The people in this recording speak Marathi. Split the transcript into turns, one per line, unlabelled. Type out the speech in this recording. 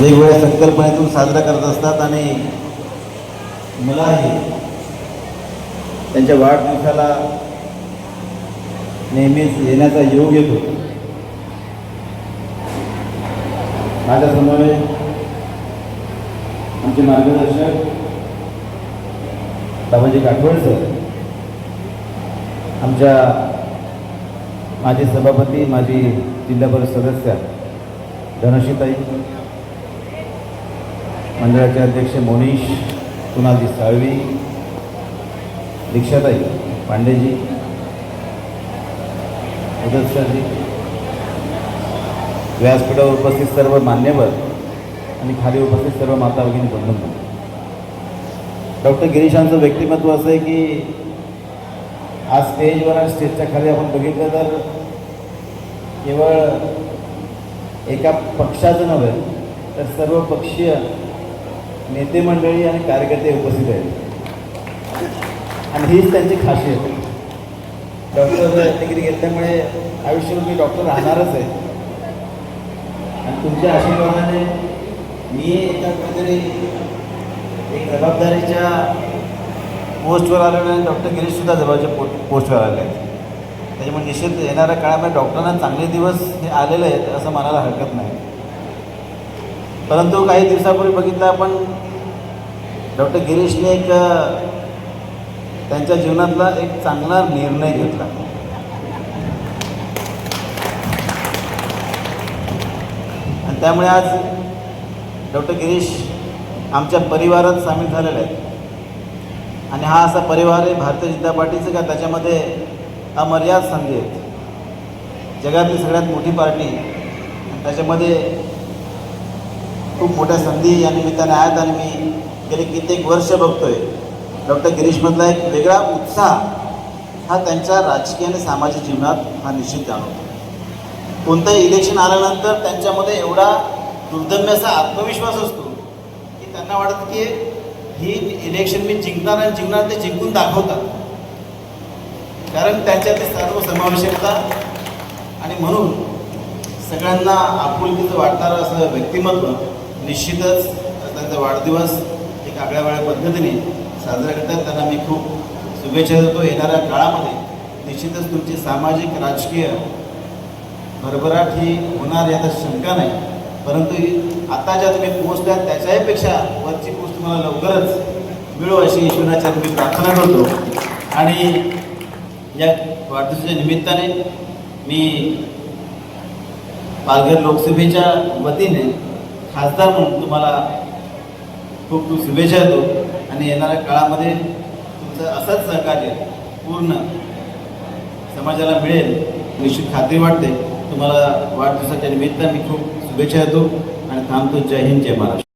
वेगवेगळ्या संकल्पनेतून साजरा करत असतात आणि मुलाही त्यांच्या वाढदिवसाला नेहमीच येण्याचा योग येतो. माझ्यासमोर आमचे मार्गदर्शक बाबाजी काठवड सर आमच्या माजी सभापती माजी जिल्हा परिषद सदस्य धनशीताई मंडळाचे अध्यक्ष मोनीश कुणालजी साळवी दीक्षाताई पांडेजी उदत सरजी व्यासपीठावर उपस्थित सर्व मान्यवर आणि खाली उपस्थित सर्व माता भगिनी बंधू डॉक्टर गिरीशांचं व्यक्तिमत्व असं आहे की आज स्टेजवर आणि स्टेजच्या खाली आपण बघितलं तर केवळ एका पक्षाचं नव्हे तर सर्व पक्षीय नेते मंडळी आणि कार्यकर्ते उपस्थित आहेत. आणि हीच त्यांची खासियत. आहे डॉक्टर डिग्री घेतल्यामुळे आयुष्यभर मी डॉक्टर राहणारच आहे आणि तुमच्या आशीर्वादाने मी एका कुठेतरी एक जबाबदारीच्या पोस्टवर आलेलो आहे डॉक्टर गिरीशसुद्धा जबाबदारीच्या पो पोस्टवर आले आहेत. त्याच्यामुळे निश्चित येणाऱ्या काळामध्ये डॉक्टरांना चांगले दिवस हे आलेले आहेत असं म्हणायला हरकत नाही. परंतु काही दिवसापूर्वी बघितलं आपण डॉक्टर गिरीशने एक त्यांच्या जीवनातला एक चांगला निर्णय घेतला. आणि त्यामुळे आज डॉक्टर गिरीश आमच्या परिवारात सामील झालेले आहेत. आणि हा असा परिवार आहे भारतीय जनता पार्टीचं का त्याच्यामध्ये अमर्याद संधी आहेत. जगातली सगळ्यात मोठी पार्टी. आणि त्याच्यामध्ये खूप मोठ्या संधी या निमित्ताने आहेत आणि मी गेले कित्येक वर्ष बघतोय. डॉक्टर गिरीशमधला एक वेगळा उत्साह हा त्यांच्या राजकीय आणि सामाजिक जीवनात हा निश्चित जाणवतो. कोणतंही इलेक्शन आल्यानंतर त्यांच्यामध्ये एवढा दुर्दम्य असा आत्मविश्वास असतो की त्यांना वाटतं की ही इलेक्शन मी जिंकणार आणि जिंकणार ते जिंकून दाखवतात. कारण त्यांच्यात ते सर्व समावेशकता आणि म्हणून सगळ्यांना आपुलकीचं वाटणारं असं व्यक्तिमत्व निश्चितच त्यांचा वाढदिवस एक आगळ्या वेगळ्या पद्धतीने साजरा करतात. त्यांना मी खूप शुभेच्छा देतो. येणाऱ्या काळामध्ये निश्चितच तुमची सामाजिक राजकीय भरभराट ही होणार याचा शंका नाही. परंतु आता ज्या तुम्ही पोस्ट त्याच्याहीपेक्षा त्याच्याही पेक्षा वरची पोस्ट तुम्हाला लवकरच मिळो अशी ईश्वराच्या मी प्रार्थना करतो. आणि या वाढदिवसाच्या निमित्ताने मी पालघर लोकसभेच्या वतीने खासदार म्हणून तुम्हाला खूप खूप शुभेच्छा देतो. आणि येणाऱ्या काळामध्ये तुमचं असंच सहकार्य पूर्ण समाजाला मिळेल निश्चित खात्री वाटते. तुम्हाला वाढदिवसाच्या निमित्ताने मी खूप शुभेच्छा देतो. आणि थांबतो. जय हिंद जय महाराष्ट्र.